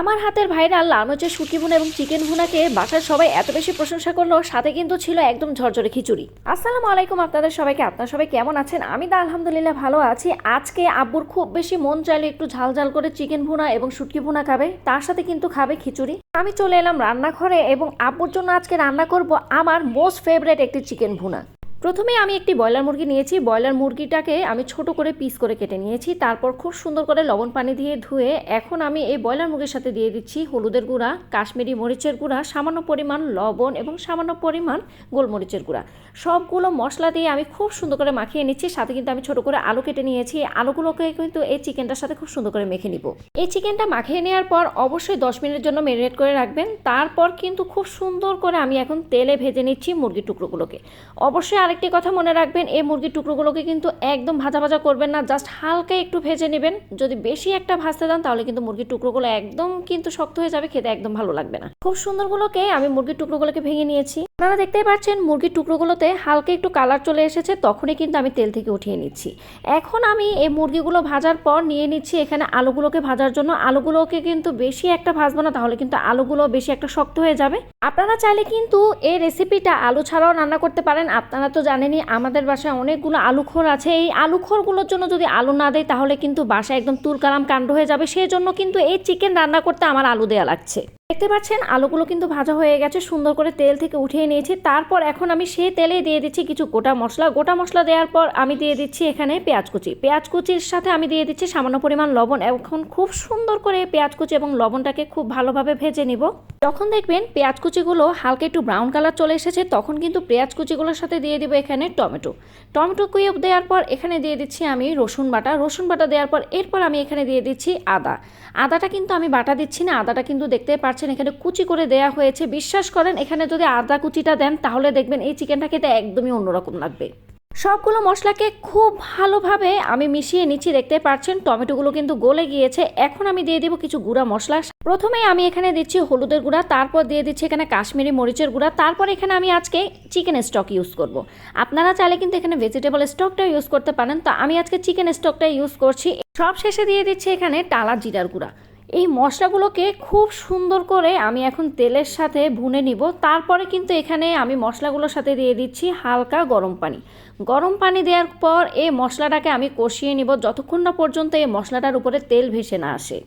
আমার হাতের ভাইরাল লাল মাছের শুটকি ভুনা এবং চিকেন ভুনাকে বাসার সবাই এত বেশি প্রশংসা করল, সাথে কিন্তু ছিল একদম ঝরঝরে খিচুড়ি। আসসালামু আলাইকুম আপনাদের সবাইকে, আপনারা সবাই কেমন আছেন? আমি তো আলহামদুলিল্লাহ ভালো আছি। আজকে আব্বুর খুব বেশি মন চাইলে একটু ঝাল ঝাল করে চিকেন ভুনা এবং শুটকি ভুনা খাবে, তার সাথে কিন্তু খাবে খিচুড়ি। আমি চলে এলাম রান্নাঘরে এবং আব্বুর জন্য আজকে রান্না করব আমার মোস্ট ফেভারেট একটি চিকেন ভুনা। প্রথমে আমি একটি ব্রয়লার মুরগি নিয়েছি। ব্রয়লার মুরগিটাকে আমি ছোট করে পিস করে কেটে নিয়েছি। তারপর খুব সুন্দর করে লবণ পানি দিয়ে ধুয়ে এখন আমি এই ব্রয়লার মুরগির সাথে দিয়ে দিচ্ছি হলুদের গুঁড়া, কাশ্মীরি মরিচের গুঁড়া, সামান্য পরিমাণ লবণ এবং সামান্য পরিমাণ গোলমরিচের গুঁড়া। সবগুলো মশলা দিয়ে আমি খুব সুন্দর করে মাখিয়ে নিচ্ছি। সাথে কিন্তু আমি ছোট করে আলু কেটে নিয়েছি। আলুগুলোকে কিন্তু এই চিকেনটার সাথে খুব সুন্দর করে মেখে নিব। এই চিকেনটা মাখিয়ে নেওয়ার পর অবশ্যই দশ মিনিটের জন্য ম্যারিনেট করে রাখবেন। তারপর কিন্তু খুব সুন্দর করে আমি এখন তেলে ভেজে নিচ্ছি মুরগির টুকরোগুলোকে। অবশ্যই আরেকটি কথা মনে রাখবেন, এই মুরগির টুকরোগুলোকে কিন্তু একদম ভাজা ভাজা করবেন না, জাস্ট হালকা একটু ভেজে নেবেন। যদি বেশি একটা ভাজতে দেন, তাহলে কিন্তু মুরগির টুকরোগুলো একদম কিন্তু শক্ত হয়ে যাবে, খেতে একদম ভালো লাগবে না। খুব সুন্দরগুলোকে আমি মুরগির টুকরোগুলোকে ভেঙে নিয়েছি। আপনারা দেখতেই পাচ্ছেন, মুরগির টুকরোগুলোতে হালকা একটু কালার চলে এসেছে, তখনই কিন্তু আমি তেল থেকে উঠিয়ে নিচ্ছি। এখন আমি এই মুরগিগুলো ভাজার পর নিয়ে নিচ্ছি এখানে আলুগুলোকে ভাজার জন্য। আলুগুলোকে কিন্তু বেশি একটা ভাজবো না, তাহলে কিন্তু আলুগুলো বেশি একটা শক্ত হয়ে যাবে। আপনারা চাইলে কিন্তু এই রেসিপিটা আলু ছাড়াও রান্না করতে পারেন। আপনারা তো জানেনই, আমাদের বাসায় অনেকগুলো আলুখোর আছে। এই আলুখোরগুলোর জন্য যদি আলু না দেয়, তাহলে কিন্তু বাসায় একদম তুলকালাম কাণ্ড হয়ে যাবে। সেই জন্য কিন্তু এই চিকেন রান্না করতে আমার আলু দেওয়া লাগছে। দেখতে পাচ্ছেন, আলুগুলো কিন্তু ভাজা হয়ে গেছে, সুন্দর করে তেল থেকে উঠিয়ে নিয়েছি। তারপর এখন আমি সেই তেলে দিয়ে দিচ্ছি কিছু গোটা মশলা। গোটা মশলা দেওয়ার পর আমি দিয়ে দিচ্ছি এখানে পেঁয়াজ কুচি। পেঁয়াজ কুচির সাথে আমি দিয়ে দিচ্ছি সামান্য পরিমাণ লবণ। এখন খুব সুন্দর করে পেঁয়াজ কুচি এবং লবণটাকে খুব ভালোভাবে ভেজে নিব। যখন দেখবেন পেঁয়াজ কুচিগুলো হালকা একটু ব্রাউন কালার চলে এসেছে, তখন কিন্তু পেঁয়াজ কুচিগুলোর সাথে দিয়ে দিব এখানে টমেটো। টমেটো কিউব দেওয়ার পর এখানে দিয়ে দিচ্ছি আমি রসুন বাটা। রসুন বাটা দেওয়ার পর এরপর আমি এখানে দিয়ে দিচ্ছি আদা। আদাটা কিন্তু আমি বাটা দিচ্ছি না, আদাটা কিন্তু দেখতে পাচ্ছেন এখানে কুচি করে দেয়া হয়েছে। বিশ্বাস করেন, এখানে যদি আদা কুচিটা দেন, তাহলে দেখবেন এই চিকেনটা খেতে একদমই অন্যরকম লাগবে। সবগুলো মশলাকে খুব ভালোভাবে আমি মিশিয়ে নিচ্ছি, দেখতে পাচ্ছেন, টমেটোগুলো কিন্তু গলে গিয়েছে। এখন আমি দিয়ে দিব কিছু গুঁড়া মশলা। প্রথমে আমি এখানে দিচ্ছি হলুদের গুঁড়া, তারপর দিয়ে দিচ্ছি এখানে কাশ্মীরি মরিচের গুঁড়া। তারপর এখানে আমি আজকে চিকেন স্টক ইউজ করব। আপনারা চাইলে কিন্তু এখানে ভেজিটেবল স্টকটা ইউজ করতে পারেন। তো আমি আজকে চিকেন স্টকটা ইউজ করছি। সব শেষে দিয়ে দিচ্ছি এখানে টালা জিরার গুঁড়া। এই মশলাগুলোকে খুব সুন্দর করে আমি এখন তেলের সাথে ভুনে নিব। তারপরে কিন্তু এখানে আমি মশলাগুলোর সাথে দিয়ে দিচ্ছি হালকা গরম পানি। গরম পানি দেওয়ার পর এই মশলাটাকে আমি কষিয়ে নিব যতক্ষণ না পর্যন্ত এই মশলাটার উপরে তেল ভেসে না আসে।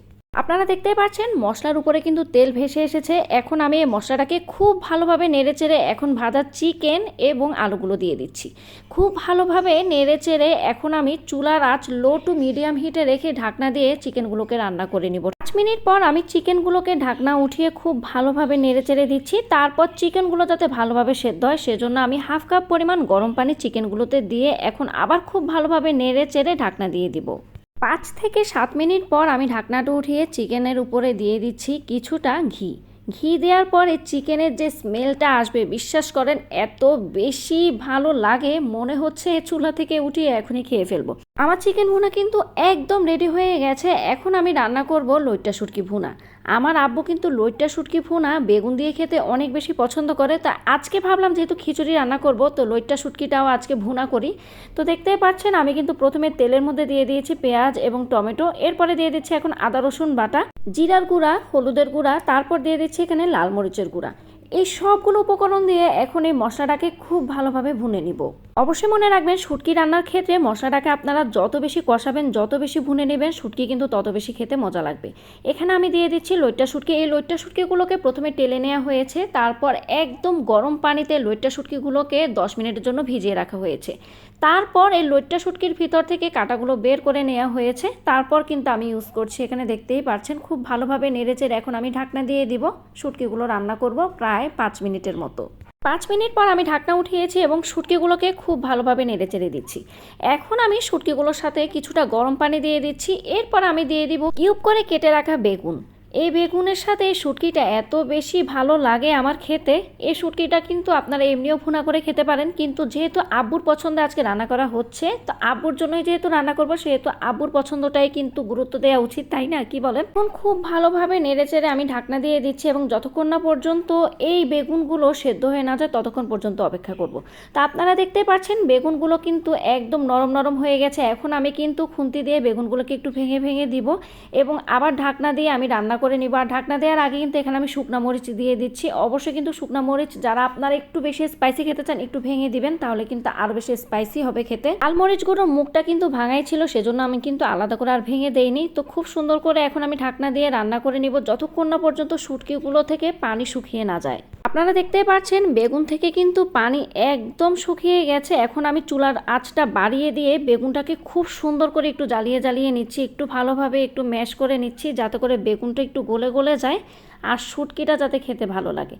আপনারা দেখতেই পাচ্ছেন, মশলার উপরে কিন্তু তেল ভেসে এসেছে। এখন আমি এই মশলাটাকে খুব ভালোভাবে নেড়ে চেড়ে এখন ভাজা চিকেন এবং আলুগুলো দিয়ে দিচ্ছি। খুব ভালোভাবে নেড়ে চেড়ে এখন আমি চুলার আঁচ লো টু মিডিয়াম হিটে রেখে ঢাকনা দিয়ে চিকেনগুলোকে রান্না করে নিব। পাঁচ মিনিট পর আমি চিকেনগুলোকে ঢাকনা উঠিয়ে খুব ভালোভাবে নেড়ে চেড়ে দিচ্ছি। তারপর চিকেনগুলো যাতে ভালোভাবে সেদ্ধ হয় সেজন্য আমি হাফ কাপ পরিমাণ গরম পানি চিকেনগুলোতে দিয়ে এখন আবার খুব ভালোভাবে নেড়ে চেড়ে ঢাকনা দিয়ে দিব। পাঁচ থেকে সাত মিনিট পর আমি ঢাকনাটা উঠিয়ে চিকেনের উপরে দিয়ে দিচ্ছি কিছুটা ঘি। ঘি দেওয়ার পরে চিকেনের যে স্মেলটা আসবে, বিশ্বাস করেন, এত বেশি ভালো লাগে, মনে হচ্ছে চুলা থেকে উঠিয়ে এখনই খেয়ে ফেলব। আমার চিকেন ভুনা কিন্তু একদম রেডি হয়ে গেছে, এখন আমি রান্না করব লইটা শুটকি ভুনা। আমার আব্বু কিন্তু লইট্টা, শুটকি, ভুনা, বেগুন দিয়ে খেতে অনেক বেশি পছন্দ করে। তা আজকে ভাবলাম যেহেতু খিচুড়ি রান্না করব, তো লইট্টা, শুটকিটাও আজকে ভুনা করি। তো দেখতেই পাচ্ছেন, আমি কিন্তু প্রথমে তেলের মধ্যে দিয়ে দিয়েছি পেঁয়াজ এবং টমেটো, এরপরে দিয়ে দিচ্ছি এখন আদা, রসুন বাটা, জিরার গুঁড়া, হলুদের গুঁড়া, তারপর দিয়ে দিচ্ছি এখানে লাল মরিচের গুঁড়া। এই সবগুলো উপকরণ দিয়ে এখন এই মশলাটাকে খুব ভালোভাবে ভুনে নিব। অবশ্যই মনে রাখবেন, শুটকি রান্নার ক্ষেত্রে মশলাটাকে আপনারা যত বেশি কষাবেন, যত বেশি ভুনে নেবেন, শুটকি কিন্তু তত বেশি খেতে মজা লাগবে। এখানে আমি দিয়ে দিচ্ছি লইট্টা শুটকি। এই লইট্টা শুটকিগুলোকে প্রথমে টেলে নেওয়া হয়েছে, তারপর একদম গরম পানিতে লইট্টা শুটকিগুলোকে দশ মিনিটের জন্য ভিজিয়ে রাখা হয়েছে। তারপর এই লইট্টা শুটকির ভিতর থেকে কাটাগুলো বের করে নেওয়া হয়েছে। তারপর কিন্তু আমি ইউজ করছি। এখানে দেখতেই পাচ্ছেন খুব ভালোভাবে নেড়েচেড়ে এখন আমি ঢাকনা দিয়ে দিব। শুটকিগুলো রান্না করব প্রায় পাঁচ মিনিটের মতো। পাঁচ মিনিট পর আমি ঢাকনা উঠিয়েছি এবং শুটকিগুলোকে খুব ভালোভাবে নেড়ে চেড়ে দিচ্ছি। এখন আমি শুটকিগুলোর সাথে কিছুটা গরম পানি দিয়ে দিচ্ছি। এরপর আমি দিয়ে দিব কিউব করে কেটে রাখা বেগুন। এই বেগুনের সাথে এই শুটকিটা এত বেশি ভালো লাগে আমার খেতে। এই শুটকিটা কিন্তু আপনারা এমনিও ভুনা করে খেতে পারেন, কিন্তু যেহেতু আব্বুর পছন্দে আজকে রান্না করা হচ্ছে, তো আব্বুর জন্যই যেহেতু রান্না করব, সেহেতু আব্বুর পছন্দটাই কিন্তু গুরুত্ব দেওয়া উচিত, তাই না? কি বলেন? এখন খুব ভালোভাবে নেড়ে চেড়ে আমি ঢাকনা দিয়ে দিচ্ছি এবং যতক্ষণ না পর্যন্ত এই বেগুনগুলো সেদ্ধ হয়ে না যায়, ততক্ষণ পর্যন্ত অপেক্ষা করব। তা আপনারা দেখতে পাচ্ছেন, বেগুনগুলো কিন্তু একদম নরম নরম হয়ে গেছে। এখন আমি কিন্তু খুন্তি দিয়ে বেগুনগুলোকে একটু ভেঙে ভেঙে দিব এবং আবার ঢাকনা দিয়ে আমি রান্না করে নিব। আর ঢাকনা দেওয়ার আগে কিন্তু এখানে আমি শুকনা মরিচ দিয়ে দিচ্ছি। অবশ্যই কিন্তু শুকনা মরিচ যারা আপনারা একটু বেশি স্পাইসি খেতে চান, একটু ভেঙে দিবেন, তাহলে কিন্তু আরও বেশি স্পাইসি হবে খেতে। আলমরিচগুলোর মুখটা কিন্তু ভাঙাই ছিল, সেজন্য আমি কিন্তু আলাদা করে আর ভেঙে দেইনি। তো খুব সুন্দর করে এখন আমি ঢাকনা দিয়ে রান্না করে নিব, যতক্ষণ না পর্যন্ত শুটকিগুলো থেকে পানি শুকিয়ে না যায়। আপনারা দেখতে পাচ্ছেন বেগুন থেকে কিন্তু পানি একদম শুকিয়ে গেছে। এখন আমি চুলার আঁচটা বাড়িয়ে দিয়ে বেগুনটাকে খুব সুন্দর করে একটু জ্বালিয়ে জ্বালিয়ে নিচ্ছি, একটু ভালোভাবে একটু ম্যাশ করে নিচ্ছি যাতে করে বেগুনটা একটু গলে গলে যায় আর শুটকিটা যাতে খেতে ভালো লাগে।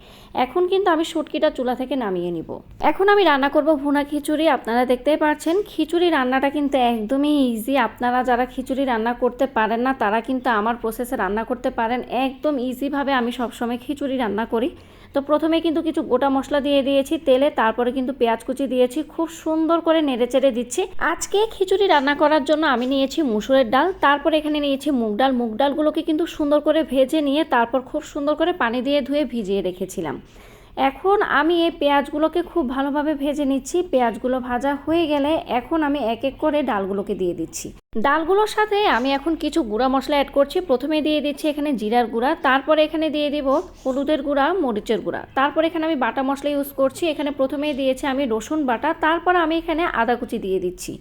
এখন কিন্তু আমি শুটকিটা চুলা থেকে নামিয়ে নিব। এখন আমি রান্না করব ভুনা খিচুড়ি, আপনারা দেখতেই পাচ্ছেন খিচুড়ি রান্নাটা কিন্তু একদমই ইজি আপনারা যারা খিচুড়ি রান্না করতে পারেন না, তারা কিন্তু আমার প্রসেসে রান্না করতে পারেন। একদম ইজিভাবে আমি সবসময় খিচুড়ি রান্না করি। তো প্রথমে কিন্তু কিছু গোটা মশলা দিয়ে দিয়েছি তেলে, তারপরে কিন্তু পেঁয়াজ কুচি দিয়েছি, খুব সুন্দর করে নেড়ে চেড়ে দিচ্ছি। আজকে খিচুড়ি রান্না করার জন্য আমি নিয়েছি মুসুরের ডাল, তারপর এখানে নিয়েছি মুগ ডাল। মুগ ডালগুলোকে কিন্তু সুন্দর করে ভেজে নিয়ে তারপর খুব সুন্দর করে পানি দিয়ে ধুয়ে ভিজিয়ে রেখেছিলাম। এখন আমি এই পেঁয়াজগুলোকে খুব ভালোভাবে ভেজে নিচ্ছি। পেঁয়াজগুলো ভাজা হয়ে গেলে এখন আমি এক এক করে ডালগুলোকে দিয়ে দিচ্ছি। ডালগুলোর সাথে আমি এখন কিছু গুঁড়া মশলা অ্যাড করছি। প্রথমে দিয়ে দিচ্ছি এখানে জিরার গুঁড়া, তারপরে এখানে দিয়ে দিব হলুদের গুঁড়া, মরিচের গুঁড়া। তারপর এখানে আমি বাটা মশলা ইউজ করছি। এখানে প্রথমেই দিয়েছি আমি রসুন বাটা, তারপর আমি এখানে আদা কুচি দিয়ে দিচ্ছি।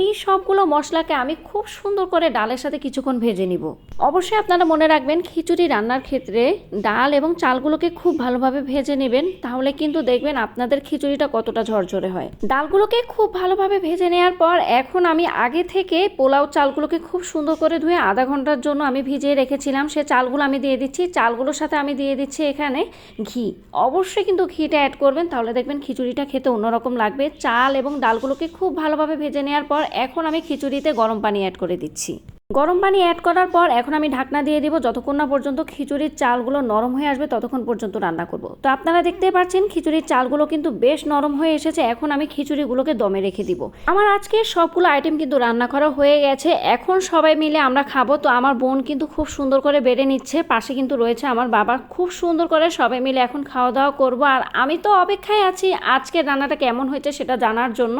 এই সবগুলো মশলাকে আমি খুব সুন্দর করে ডালের সাথে কিছুক্ষণ ভেজে নিব। অবশ্যই আপনারা মনে রাখবেন, খিচুড়ি রান্নার ক্ষেত্রে ডাল এবং চালগুলোকে খুব ভালোভাবে ভেজে নেবেন, তাহলে কিন্তু দেখবেন আপনাদের খিচুড়িটা কতটা ঝরঝরে হয়। ডালগুলোকে খুব ভালোভাবে ভেজে নেওয়ার পর এখন আমি আগে থেকে পোলাও চালগুলোকে খুব সুন্দর করে ধুয়ে আধা ঘণ্টার জন্য আমি ভিজিয়ে রেখেছিলাম। সে চালগুলো আমি দিয়ে দিচ্ছি। চালগুলোর সাথে আমি দিয়ে দিচ্ছি এখানে ঘি। অবশ্যই কিন্তু ঘিটা অ্যাড করবেন, তাহলে দেখবেন খিচুড়িটা খেতে অন্যরকম লাগবে। চাল এবং ডালগুলোকে খুব ভালোভাবে ভেজে নেওয়ার পর এখন আমি খিচুড়িতে গরম পানি অ্যাড করে দিচ্ছি। গরম পানি অ্যাড করার পর এখন আমি ঢাকনা দিয়ে দিব। যতক্ষণ না পর্যন্ত খিচুড়ির চালগুলো নরম হয়ে আসবে, ততক্ষণ পর্যন্ত রান্না করব। তো আপনারা দেখতে পাচ্ছেন, খিচুড়ির চালগুলো কিন্তু বেশ নরম হয়ে এসেছে। এখন আমি খিচুড়িগুলোকে দমে রেখে দিব। আমার আজকে সবগুলো আইটেম কিন্তু রান্না করা হয়ে গেছে। এখন সবাই মিলে আমরা খাব। তো আমার বোন কিন্তু খুব সুন্দর করে বেড়ে নিচ্ছে। পাশে কিন্তু রয়েছে আমার বাবা। খুব সুন্দর করে সবাই মিলে এখন খাওয়া দাওয়া করব। আর আমি তো অপেক্ষায় আছি আজকের রান্নাটা কেমন হয়েছে সেটা জানার জন্য।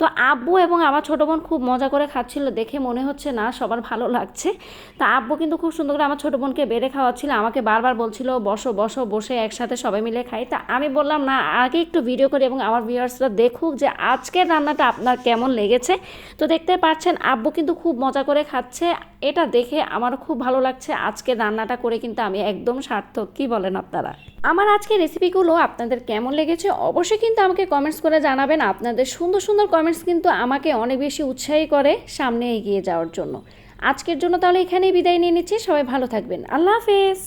তো আব্বু এবং আমার ছোটো বোন খুব মজা করে খাচ্ছিল দেখে মনে হচ্ছে, না, সবার ভালো লাগছে। তা আব্বু কিন্তু খুব সুন্দর করে আমার ছোটো বোনকে বেড়ে খাওয়াচ্ছিল, আমাকে বারবার বলছিল, বসো বসো, বসে একসাথে সবাই মিলে খাই। তা আমি বললাম, না, আগে একটু ভিডিও করি এবং আমার ভিউয়ার্সরা দেখুক যে আজকের রান্নাটা আপনার কেমন লেগেছে। তো দেখতে পাচ্ছেন, আব্বু কিন্তু খুব মজা করে খাচ্ছে। এটা দেখে আমারও খুব ভালো লাগছে আজকে রান্নাটা করে কিন্তু আমি একদম সার্থক, কী বলেন আপনারা? আমার আজকের রেসিপিগুলো আপনাদের কেমন লেগেছে অবশ্যই কিন্তু আমাকে কমেন্টস করে জানাবেন। আপনাদের সুন্দর সুন্দর কমেন্টস কিন্তু আমাকে অনেক বেশি উৎসাহী করে সামনে এগিয়ে যাওয়ার জন্য। আজকের জন্য তাহলে এখানেই বিদায় নিয়ে নিচ্ছি। সবাই ভালো থাকবেন। আল্লাহ হাফেজ।